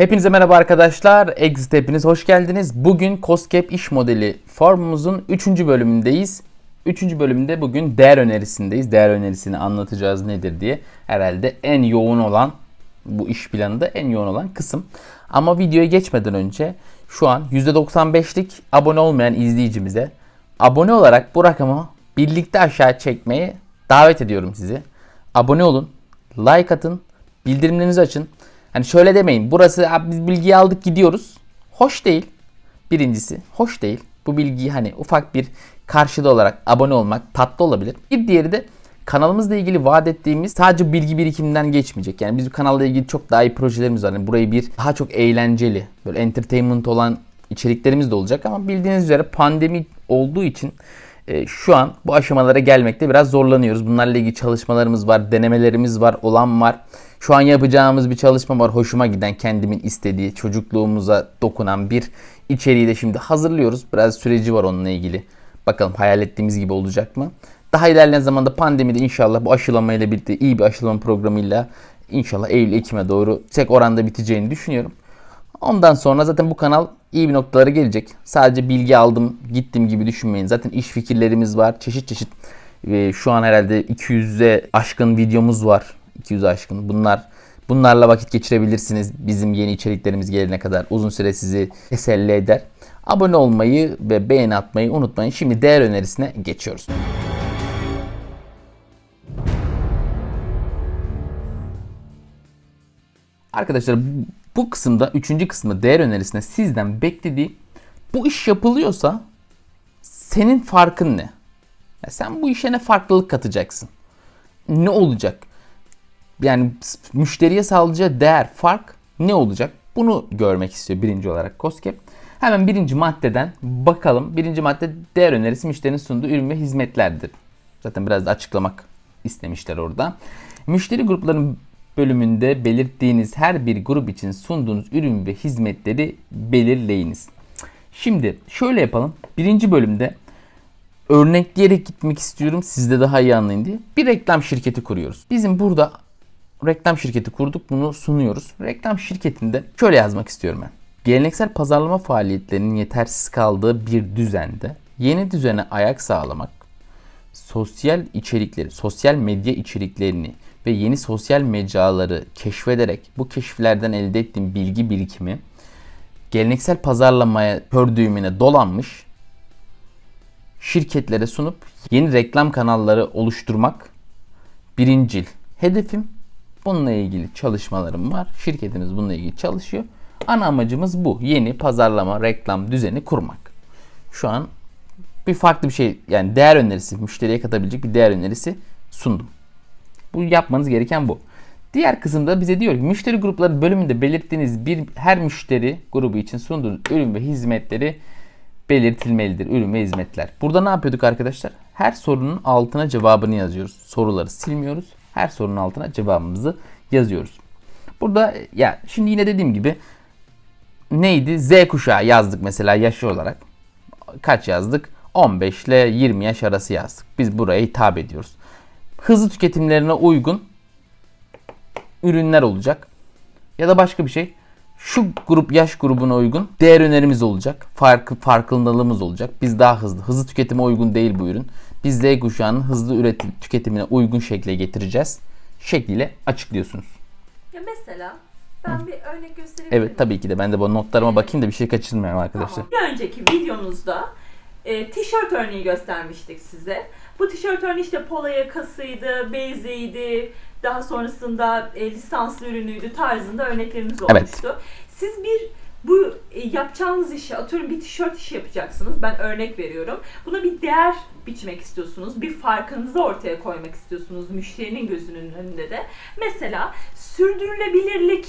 Hepinize merhaba arkadaşlar. Exit hepiniz hoş geldiniz. Bugün COSGAP iş modeli formumuzun 3. bölümündeyiz. 3. bölümde bugün değer önerisindeyiz. Değer önerisini anlatacağız nedir diye. Herhalde en yoğun olan bu iş planında en yoğun olan kısım. Ama videoya geçmeden önce şu an %95'lik abone olmayan izleyicimize abone olarak bu rakamı birlikte aşağı çekmeye davet ediyorum sizi. Abone olun, like atın, bildirimlerinizi açın. Hani şöyle demeyin. Burası biz bilgiyi aldık gidiyoruz. Hoş değil. Birincisi hoş değil. Bu bilgiyi hani ufak bir karşılığı olarak abone olmak tatlı olabilir. Bir diğeri de kanalımızla ilgili vaat ettiğimiz sadece bilgi birikiminden geçmeyecek. Yani bizim kanalla ilgili çok daha iyi projelerimiz var. Yani burayı bir daha çok eğlenceli, böyle entertainment olan içeriklerimiz de olacak ama bildiğiniz üzere pandemi olduğu için e, şu an bu aşamalara gelmekte biraz zorlanıyoruz. Bunlarla ilgili çalışmalarımız var, denemelerimiz var, olan var. Şu an yapacağımız bir çalışma var. Hoşuma giden, kendimin istediği, çocukluğumuza dokunan bir içeriği de şimdi hazırlıyoruz. Biraz süreci var onunla ilgili. Bakalım hayal ettiğimiz gibi olacak mı? Daha ilerleyen zamanda pandemide inşallah bu aşılamayla birlikte iyi bir aşılama programıyla inşallah Eylül-Ekim'e doğru yüksek oranda biteceğini düşünüyorum. Ondan sonra zaten bu kanal iyi bir noktalara gelecek. Sadece bilgi aldım, gittim gibi düşünmeyin. Zaten iş fikirlerimiz var. Çeşit çeşit e, şu an herhalde 200'e aşkın videomuz var. 200 aşkın. Bunlar bunlarla vakit geçirebilirsiniz. Bizim yeni içeriklerimiz gelene kadar uzun süre sizi teselli eder. Abone olmayı ve beğeni atmayı unutmayın. Şimdi değer önerisine geçiyoruz. Arkadaşlar bu- kısımda üçüncü kısmı değer önerisinde sizden beklediği bu iş yapılıyorsa senin farkın ne? Ya sen bu işe ne farklılık katacaksın? Ne olacak? Yani müşteriye sağlayacağı değer, fark ne olacak? Bunu görmek istiyor birinci olarak COSGAP. Hemen birinci maddeden bakalım. Birinci madde değer önerisi müşterinin sunduğu ürün ve hizmetlerdir. Zaten biraz da açıklamak istemişler orada. Müşteri gruplarının bölümünde belirttiğiniz her bir grup için sunduğunuz ürün ve hizmetleri belirleyiniz. Şimdi şöyle yapalım. Birinci bölümde örnekleyerek gitmek istiyorum siz de daha iyi anlayın diye. Bir reklam şirketi kuruyoruz. Bizim burada reklam şirketi kurduk bunu sunuyoruz. Reklam şirketinde şöyle yazmak istiyorum ben. Geleneksel pazarlama faaliyetlerinin yetersiz kaldığı bir düzende yeni düzene ayak sağlamak, sosyal içerikleri, sosyal medya içeriklerini ve yeni sosyal mecraları keşfederek bu keşiflerden elde ettiğim bilgi birikimi geleneksel pazarlamaya kör düğümüne dolanmış şirketlere sunup yeni reklam kanalları oluşturmak birincil hedefim. Bununla ilgili çalışmalarım var. Şirketimiz bununla ilgili çalışıyor. Ana amacımız bu. Yeni pazarlama, reklam düzeni kurmak. Şu an bir farklı bir şey yani değer önerisi, müşteriye katabilecek bir değer önerisi sundum. Bu yapmanız gereken bu. Diğer kısımda bize diyor ki müşteri grupları bölümünde belirttiğiniz bir her müşteri grubu için sunduğunuz ürün ve hizmetleri belirtilmelidir. Ürün ve hizmetler. Burada ne yapıyorduk arkadaşlar? Her sorunun altına cevabını yazıyoruz. Soruları silmiyoruz. Her sorunun altına cevabımızı yazıyoruz. Burada ya şimdi yine dediğim gibi neydi? Z kuşağı yazdık mesela yaş olarak. Kaç yazdık? 15 ile 20 yaş arası yazdık. Biz buraya hitap ediyoruz. Hızlı tüketimlerine uygun ürünler olacak. Ya da başka bir şey. Şu grup yaş grubuna uygun değer önerimiz olacak. Farkı farkındalığımız olacak. Biz daha hızlı. Hızlı tüketime uygun değil bu ürün. Biz Z kuşağının hızlı üretim tüketimine uygun şekle getireceğiz. Şekliyle açıklıyorsunuz. Ya mesela ben bir örnek gösterebilir Evet tabii ki de ben de bu notlarıma bakayım da bir şey kaçırmayayım arkadaşlar. Tamam. Bir önceki videomuzda e, tişört örneği göstermiştik size. Bu tişört örneği işte polo yakasıydı, bezeydi, daha sonrasında e, lisanslı ürünüydü tarzında örneklerimiz Evet. olmuştu. Siz bir bu e, yapacağınız işi atıyorum bir tişört işi yapacaksınız. Ben örnek veriyorum. Buna bir değer biçmek istiyorsunuz. Bir farkınızı ortaya koymak istiyorsunuz müşterinin gözünün önünde de. Mesela sürdürülebilirlik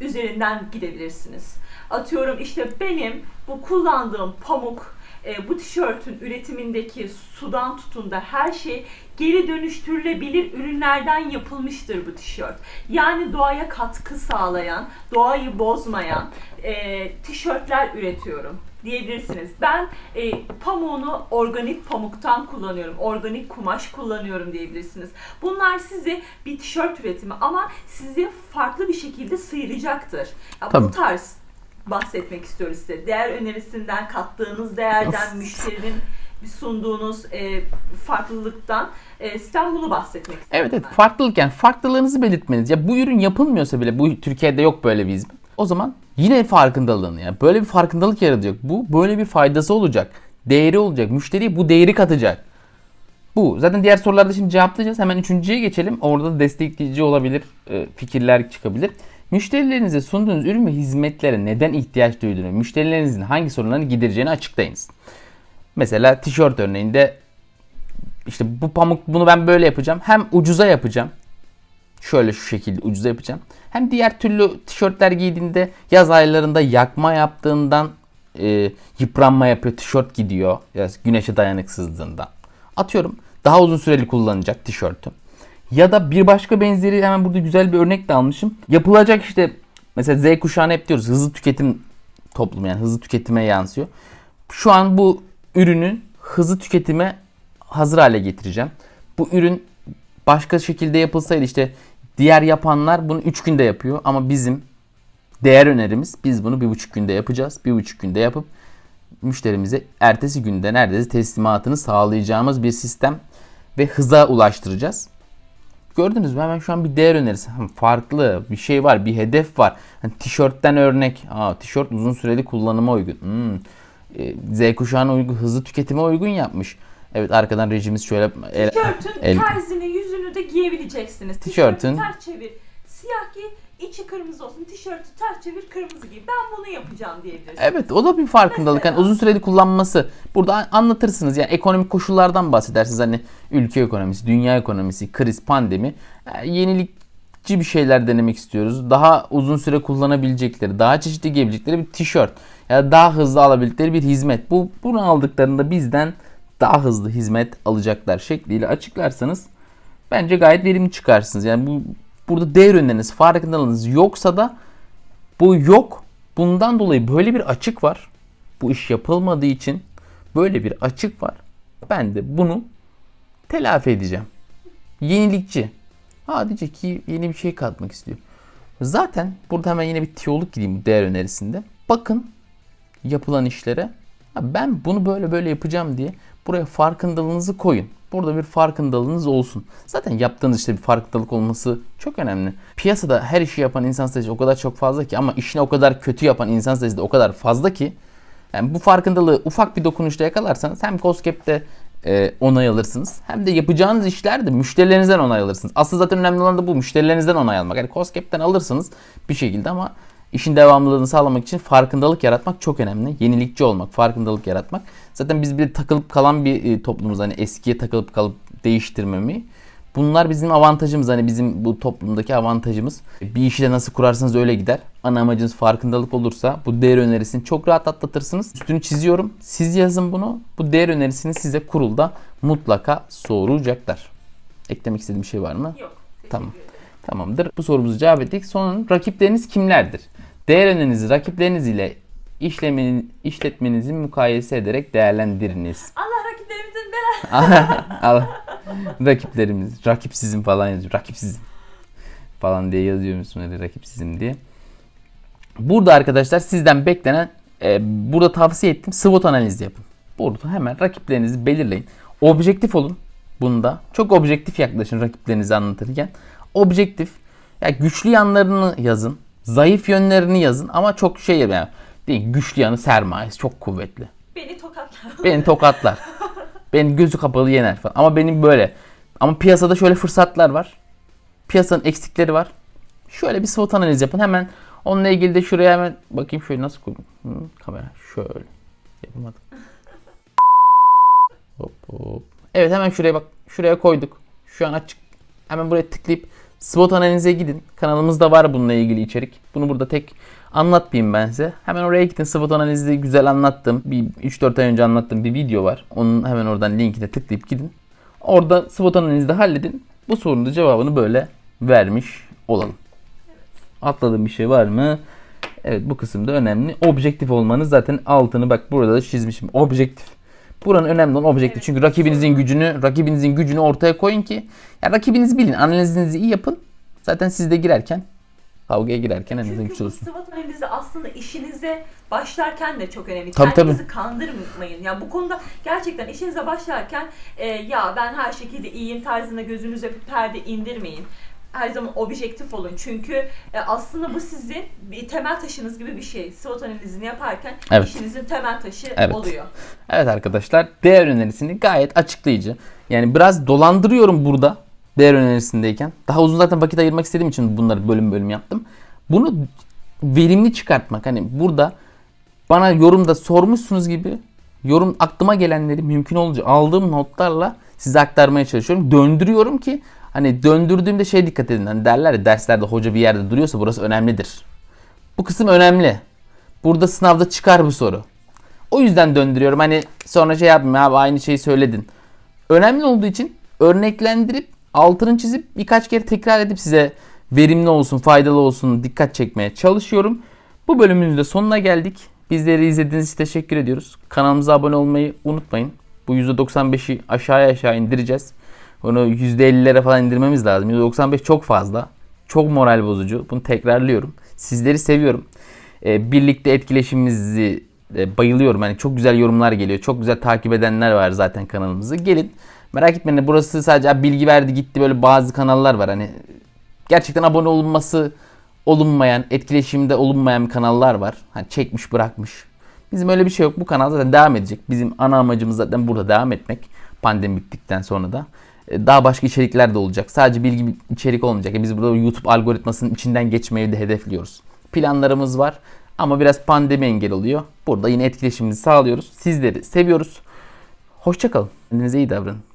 üzerinden gidebilirsiniz. Atıyorum işte benim bu kullandığım pamuk, e, bu tişörtün üretimindeki sudan tutun da her şey geri dönüştürülebilir ürünlerden yapılmıştır bu tişört. Yani doğaya katkı sağlayan, doğayı bozmayan e, tişörtler üretiyorum. diyebilirsiniz. Ben e, pamuğunu organik pamuktan kullanıyorum, organik kumaş kullanıyorum diyebilirsiniz. Bunlar sizi bir tişört üretimi ama sizi farklı bir şekilde sıyıracaktır. Ya bu tarz bahsetmek istiyoruz size. Değer önerisinden, kattığınız değerden, Of. müşterinin sunduğunuz e, farklılıktan e, sizden bunu bahsetmek istiyorum. Evet evet farklılık yani farklılığınızı belirtmeniz. Ya bu ürün yapılmıyorsa bile bu Türkiye'de yok böyle bir hizmet. O zaman yine farkındalığını yani böyle bir farkındalık yaratacak. Bu böyle bir faydası olacak. Değeri olacak. Müşteriye bu değeri katacak. Bu. Zaten diğer sorularda şimdi cevaplayacağız. Hemen üçüncüye geçelim. Orada da destekleyici olabilir. e, Fikirler çıkabilir. Müşterilerinize sunduğunuz ürün ve hizmetlere neden ihtiyaç duyduğunu, müşterilerinizin hangi sorunlarını gidereceğini açıklayınız. Mesela tişört örneğinde işte bu pamuk bunu ben böyle yapacağım. Hem ucuza yapacağım. Şöyle şu şekilde ucuza yapacağım. Hem diğer türlü tişörtler giydiğinde yaz aylarında yakma yaptığından e, yıpranma yapıyor. Tişört gidiyor. Ya güneşe dayanıksızlığından. Atıyorum daha uzun süreli kullanacak tişörtü. Ya da bir başka benzeri hemen burada güzel bir örnek de almışım. Yapılacak işte mesela Z kuşağına hep diyoruz hızlı tüketim toplumu yani hızlı tüketime yansıyor. Şu an bu ürünün hızlı tüketime hazır hale getireceğim. Bu ürün başka şekilde yapılsaydı işte diğer yapanlar bunu 3 günde yapıyor ama bizim değer önerimiz biz bunu bir buçuk günde yapacağız. Bir buçuk günde yapıp müşterimize ertesi günde neredeyse teslimatını sağlayacağımız bir sistem ve hıza ulaştıracağız. Gördünüz mü hemen şu an bir değer önerisi. Hem farklı bir şey var, bir hedef var. Hani tişörtten örnek. Aa, tişört uzun süreli kullanıma uygun. Hmm. E, Z kuşağına uygun, hızlı tüketime uygun yapmış. Evet arkadan rejimiz şöyle el- Tişörtün el- terzini, yüzünü de giyebileceksiniz. Tişörtün- ters çevir. Siyah giy, içi kırmızı olsun. Tişörtü ters çevir, kırmızı giy. Ben bunu yapacağım diyebilirsiniz. Evet o da bir farkındalık. Mesela. Yani uzun süreli kullanması. Burada anlatırsınız. Yani ekonomik koşullardan bahsedersiniz. Hani ülke ekonomisi, dünya ekonomisi, kriz, pandemi. Yani yenilikçi bir şeyler denemek istiyoruz. Daha uzun süre kullanabilecekleri, daha çeşitli giyebilecekleri bir tişört. Ya da daha hızlı alabildikleri bir hizmet. Bu bunu aldıklarında bizden daha hızlı hizmet alacaklar şekliyle açıklarsanız bence gayet verimli çıkarsınız. Yani bu burada değer öneriniz, farkındalığınız yoksa da bu yok. Bundan dolayı böyle bir açık var. Bu iş yapılmadığı için böyle bir açık var. Ben de bunu telafi edeceğim. Yenilikçi. Ha diyecek ki yeni bir şey katmak istiyor. Zaten burada hemen yine bir tiyoluk gideyim değer önerisinde. Bakın yapılan işlere. Ben bunu böyle böyle yapacağım diye buraya farkındalığınızı koyun. Burada bir farkındalığınız olsun. Zaten yaptığınız işte bir farkındalık olması çok önemli. Piyasada her işi yapan insan sayısı o kadar çok fazla ki ama işini o kadar kötü yapan insan sayısı da o kadar fazla ki yani bu farkındalığı ufak bir dokunuşta yakalarsanız hem COSGAP'te e, onay alırsınız hem de yapacağınız işlerde müşterilerinizden onay alırsınız. Asıl zaten önemli olan da bu müşterilerinizden onay almak. Yani COSGAP'ten alırsınız bir şekilde ama işin devamlılığını sağlamak için farkındalık yaratmak çok önemli. Yenilikçi olmak, farkındalık yaratmak. Zaten biz bir takılıp kalan bir e, toplumuz. Hani eskiye takılıp kalıp değiştirmemi. Bunlar bizim avantajımız. Hani bizim bu toplumdaki avantajımız. Bir işi de nasıl kurarsanız öyle gider. Ana amacınız farkındalık olursa bu değer önerisini çok rahat atlatırsınız. Üstünü çiziyorum. Siz yazın bunu. Bu değer önerisini size kurulda mutlaka soracaklar. Eklemek istediğim bir şey var mı? Yok. Tamam. ederim. Tamamdır. Bu sorumuzu cevap ettik. Sonra rakipleriniz kimlerdir? Değer önerinizi rakipleriniz ile işlemin, işletmenizi mukayese ederek değerlendiriniz. Allah rakiplerimizin belanı. Al. Rakiplerimiz, rakipsizim falan yazıyor. Rakipsizim falan diye yazıyor Müslümanları rakipsizim diye. Burada arkadaşlar sizden beklenen e, burada tavsiye ettim SWOT analizi yapın. Burada hemen rakiplerinizi belirleyin. Objektif olun bunda. Çok objektif yaklaşın rakiplerinizi anlatırken. Objektif. Ya güçlü yanlarını yazın. Zayıf yönlerini yazın ama çok şey yani değil güçlü yanı sermayesi çok kuvvetli. Beni tokatlar. Beni tokatlar. Beni gözü kapalı yener falan. Ama benim böyle. Ama piyasada şöyle fırsatlar var. Piyasanın eksikleri var. Şöyle bir SWOT analiz yapın. Hemen onunla ilgili de şuraya hemen bakayım şöyle nasıl koyayım. Hı, kamera şöyle. Yapamadım. Hop hop. Evet hemen şuraya bak. Şuraya koyduk. Şu an açık. Hemen buraya tıklayıp SWOT analize gidin. Kanalımızda var bununla ilgili içerik. Bunu burada tek anlatmayayım ben size. Hemen oraya gidin. SWOT analizi güzel anlattım. Bir 3-4 ay önce anlattığım bir video var. Onun hemen oradan linkine tıklayıp gidin. Orada SWOT analizi de halledin. Bu sorunun cevabını böyle vermiş olalım. Atladığım bir şey var mı? Evet bu kısımda önemli. Objektif olmanız zaten altını bak burada da çizmişim. Objektif. Buranın önemli olan objektif. Evet. Çünkü rakibinizin gücünü, rakibinizin gücünü ortaya koyun ki ya rakibinizi bilin, analizinizi iyi yapın. Zaten siz de girerken kavgaya girerken en azından Çünkü güçlü bu olsun. SWOT analizi aslında işinize başlarken de çok önemli. Tabii, Kendinizi kandırmayın. Yani bu konuda gerçekten işinize başlarken e, ya ben her şekilde iyiyim tarzına gözünüze perde indirmeyin. Her zaman objektif olun. Çünkü e, aslında bu sizin bir temel taşınız gibi bir şey. SWOT analizini yaparken Evet. işinizin temel taşı Evet. oluyor. Evet arkadaşlar değer önerisini gayet açıklayıcı. Yani biraz dolandırıyorum burada değer önerisindeyken. Daha uzun zaten vakit ayırmak istediğim için bunları bölüm bölüm yaptım. Bunu verimli çıkartmak. Hani burada bana yorumda sormuşsunuz gibi yorum aklıma gelenleri mümkün olunca aldığım notlarla size aktarmaya çalışıyorum. Döndürüyorum ki hani döndürdüğümde şey dikkat edin. Hani derler ya derslerde hoca bir yerde duruyorsa burası önemlidir. Bu kısım önemli. Burada sınavda çıkar bu soru. O yüzden döndürüyorum. Hani sonra şey yapmayayım abi aynı şeyi söyledin. Önemli olduğu için örneklendirip altını çizip birkaç kere tekrar edip size verimli olsun, faydalı olsun dikkat çekmeye çalışıyorum. Bu bölümümüzün de sonuna geldik. Bizleri izlediğiniz için teşekkür ediyoruz. Kanalımıza abone olmayı unutmayın. Bu %95'i aşağıya aşağı indireceğiz. Onu %50'lere falan indirmemiz lazım. %95 çok fazla. Çok moral bozucu. Bunu tekrarlıyorum. Sizleri seviyorum. Ee, birlikte etkileşimimizi e, bayılıyorum. Yani çok güzel yorumlar geliyor. Çok güzel takip edenler var zaten kanalımızı. Gelin. Merak etmeyin. Burası sadece "Abi bilgi verdi gitti böyle bazı kanallar var. Hani gerçekten abone olunması olunmayan, etkileşimde olunmayan kanallar var. Hani çekmiş bırakmış. Bizim öyle bir şey yok. Bu kanal zaten devam edecek. Bizim ana amacımız zaten burada devam etmek. Pandemi bittikten sonra da. E, Daha başka içerikler de olacak. Sadece bilgi içerik olmayacak. E, Biz burada YouTube algoritmasının içinden geçmeyi de hedefliyoruz. Planlarımız var. Ama biraz pandemi engel oluyor. Burada yine etkileşimimizi sağlıyoruz. Sizleri seviyoruz. Hoşçakalın. Kendinize iyi davranın.